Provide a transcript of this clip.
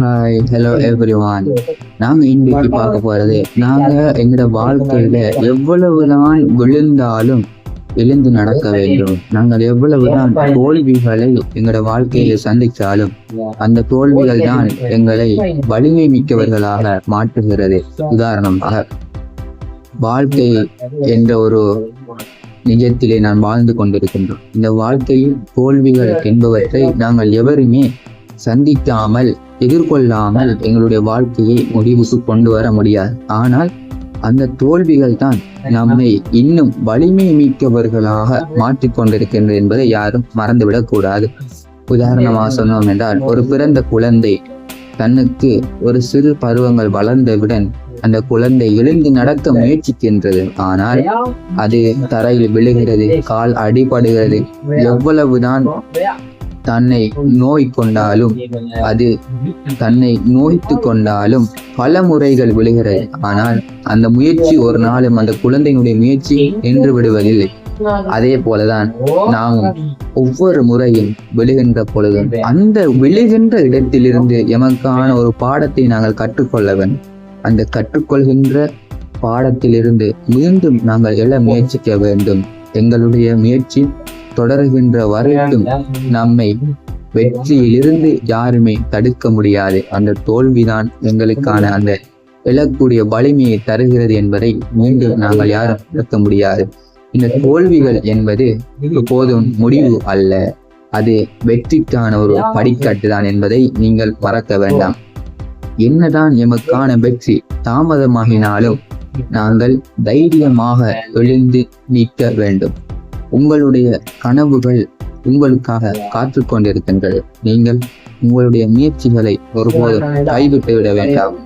Hi hello every one நாங்க இன்னைக்கு பார்க்க போறது நாங்க எங்களோட வாழ்க்கையில எவ்வளவுதான் விழுந்தாலும் எழுந்து நடக்க வேண்டும். நாங்கள் எவ்வளவுதான் தோல்விகளை எங்களோட வாழ்க்கையில சந்திச்சாலும் அந்த தோல்விகள் தான் எங்களை வலிமை மிக்கவர்களாக மாற்றுகிறது. உதாரணமாக வாழ்க்கை என்ற ஒரு நிஜத்திலே நான் வாழ்ந்து கொண்டிருக்கின்றோம். இந்த வாழ்க்கையில் தோல்விகள் என்பவற்றை நாங்கள் எவருமே சந்திக்காமல் எதிர்கொள்ளாமல் எங்களுடைய வாழ்க்கையை முடிவுக்கு கொண்டு வர முடியாது. ஆனால் அந்த தோல்விகள் தான் நம்மை இன்னும் வலிமை மிக்கவர்களாக மாற்றிக்கொண்டிருக்கின்றது என்பதை யாரும் மறந்துவிடக் கூடாது. உதாரணமாக சொன்னோம் என்றால் ஒரு பிறந்த குழந்தை தன்னுக்கு ஒரு சிறு பருவங்கள் வளர்ந்தவுடன் அந்த குழந்தை எழுந்து நடக்க முயற்சிக்கின்றது. ஆனால் அது தரையில் விழுகிறது கால் அடிபடுகிறது எவ்வளவுதான் தன்னை நோய் கொண்டாலும் அது தன்னை நோய்த்து கொண்டாலும் பல முறைகள் விழுகிறது. ஆனால் அந்த முயற்சி ஒரு நாளும் அந்த குழந்தையினுடைய முயற்சி நின்று விடுவதில்லை. அதே போலதான் நாமும் ஒவ்வொரு முறையும் விழுகின்ற பொழுதும் அந்த விழுகின்ற இடத்திலிருந்து எமக்கான ஒரு பாடத்தை நாங்கள் கற்றுக்கொள்ள வேண்டும். அந்த கற்றுக்கொள்கின்ற பாடத்திலிருந்து மீண்டும் நாங்கள் எழ முயற்சிக்க வேண்டும். எங்களுடைய முயற்சி தொடர்கின்ற வரைக்கும் நம்மை வெற்றியிலிருந்து யாருமே தடுக்க முடியாது. அந்த தோல்விதான் எங்களுக்கான அந்த எழக்கூடிய வலிமையை தருகிறது என்பதை மீண்டும் நாங்கள் யாரும் தடுக்க முடியாது. இந்த தோல்விகள் என்பது போதும் முடிவு அல்ல. அது வெற்றிக்கான ஒரு படிக்கட்டு தான் என்பதை நீங்கள் மறக்க வேண்டாம். என்னதான் எமக்கான வெற்றி தாமதமாகினாலும் நாங்கள் தைரியமாக எழுந்து நீக்க வேண்டும். உங்களுடைய கனவுகள் உங்களுக்காக காத்து கொண்டிருக்கின்றது நீங்கள் உங்களுடைய முயற்சிகளை ஒருபோதும் கைவிட்டு விட வேண்டாம்.